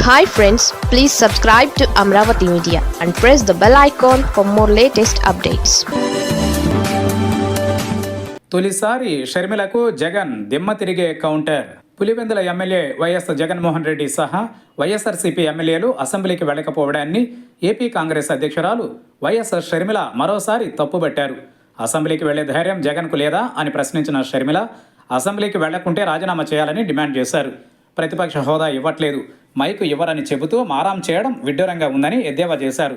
Hi friends please subscribe to Amaravati media and press the bell icon for more latest updates తొలిసారి షర్మిలకు జగన్ దిమ్మ తిరిగే counter. Pulivendula MLA YS Jaganmohan Reddy సహా YSRCP ఎమ్మెల్యేలు అసెంబ్లీకి వెళ్ళకపోవడాన్ని AP Congress అధ్యక్షురాలు వైఎస్ఆర్ షర్మిల మరోసారి తప్పుబట్టారు. అసెంబ్లీకి వెళ్ళే ధైర్యం జగన్కు లేదా అని ప్రశ్నించిన షర్మిల అసెంబ్లీకి వెళ్ళకుంటే రాజీనామా చేయాలని డిమాండ్ చేశారు. ప్రతిపక్ష హోదా ఇవ్వట్లేదు. మైకు ఇవ్వరని చెబుతూ మారాం చేయడం విడ్డూరంగా ఉందని ఎద్దేవా చేశారు.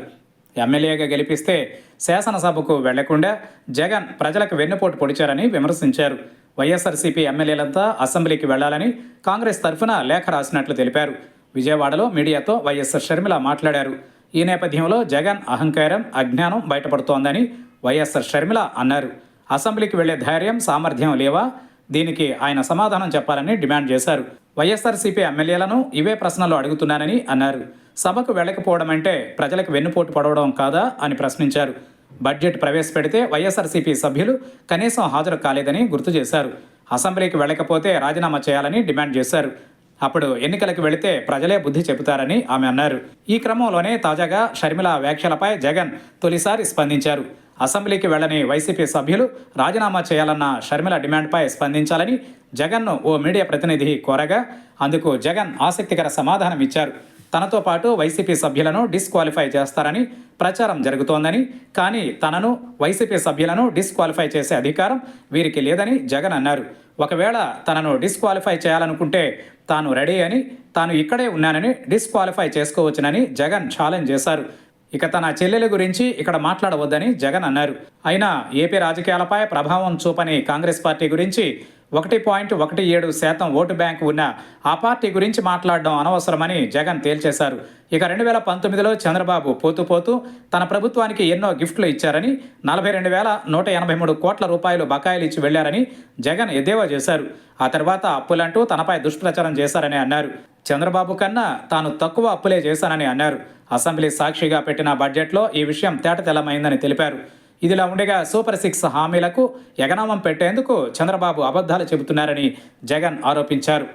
ఎమ్మెల్యేగా గెలిపిస్తే శాసనసభకు వెళ్ళకుండా జగన్ ప్రజలకు వెన్నుపోటు పొడిచారని విమర్శించారు. వైఎస్ఆర్సీపీ ఎమ్మెల్యేలంతా అసెంబ్లీకి వెళ్ళాలని కాంగ్రెస్ తరఫున లేఖ రాసినట్లు తెలిపారు. విజయవాడలో మీడియాతో వైఎస్ఆర్ షర్మిల మాట్లాడారు. ఈ నేపథ్యంలో జగన్ అహంకారం అజ్ఞానం బయటపడుతోందని వైఎస్ఆర్ షర్మిల అన్నారు. అసెంబ్లీకి వెళ్ళే ధైర్యం సామర్థ్యం లేవా? దీనికి ఆయన సమాధానం చెప్పాలని డిమాండ్ చేశారు. వైఎస్ఆర్సీపీ ఎమ్మెల్యేలను ఇవే ప్రశ్నలు అడుగుతున్నానని అన్నారు. సభకు వెళ్ళకపోవడం అంటే ప్రజలకు వెన్నుపోటు పడవడం కాదా అని ప్రశ్నించారు. బడ్జెట్ ప్రవేశపెడితే వైఎస్ఆర్సీపీ సభ్యులు కనీసం హాజరు కాలేదని గుర్తు చేశారు. అసెంబ్లీకి వెళ్ళకపోతే రాజీనామా చేయాలని డిమాండ్ చేశారు. అప్పుడు ఎన్నికలకు వెళితే ప్రజలే బుద్ధి చెబుతారని ఆమె అన్నారు. ఈ క్రమంలోనే తాజాగా షర్మిల వ్యాఖ్యలపై జగన్ తొలిసారి స్పందించారు. అసెంబ్లీకి వెళ్ళని వైసీపీ సభ్యులు రాజీనామా చేయాలన్న షర్మిల డిమాండ్పై స్పందించాలని జగన్ను ఓ మీడియా ప్రతినిధి కోరగా అందుకు జగన్ ఆసక్తికర సమాధానం ఇచ్చారు. తనతో పాటు వైసీపీ సభ్యులను డిస్క్వాలిఫై చేస్తారని ప్రచారం జరుగుతోందని కానీ తనను వైసీపీ సభ్యులను డిస్క్వాలిఫై చేసే అధికారం వీరికి లేదని జగన్ అన్నారు. ఒకవేళ తనను డిస్క్వాలిఫై చేయాలనుకుంటే తాను రెడీ అని తాను ఇక్కడే ఉన్నానని డిస్క్వాలిఫై చేసుకోవచ్చునని జగన్ ఛాలెంజ్ చేశారు. ఇక తన చెల్లెల గురించి ఇక్కడ మాట్లాడవద్దని జగన్ అన్నారు. అయినా ఏపీ రాజకీయాలపై ప్రభావం చూపని కాంగ్రెస్ పార్టీ గురించి ఒకటి పాయింట్ ఒకటి ఏడు శాతం ఓటు బ్యాంక్ ఉన్న ఆ పార్టీ గురించి మాట్లాడడం అనవసరమని జగన్ తేల్చేశారు. ఇక రెండు వేల పంతొమ్మిదిలో చంద్రబాబు పోతూ పోతూ తన ప్రభుత్వానికి ఎన్నో గిఫ్ట్లు ఇచ్చారని నలభై రెండు వేల నూట ఎనభై మూడు కోట్ల రూపాయలు బకాయిలు ఇచ్చి వెళ్ళారని జగన్ ఎద్దేవా చేశారు. ఆ తర్వాత అప్పులంటూ తనపై దుష్ప్రచారం చేశారని అన్నారు. చంద్రబాబు కన్నా తాను తక్కువ అప్పులే చేశానని అన్నారు. అసెంబ్లీ సాక్షిగా పెట్టిన బడ్జెట్లో ఈ విషయం తేటతెల్లమైందని తెలిపారు. ఇదిలా ఉండగా సూపర్ సిక్స్ హామీలకు ఎగనామం పెట్టేందుకు చంద్రబాబు అబద్ధాలు చెబుతున్నారని జగన్ ఆరోపించారు.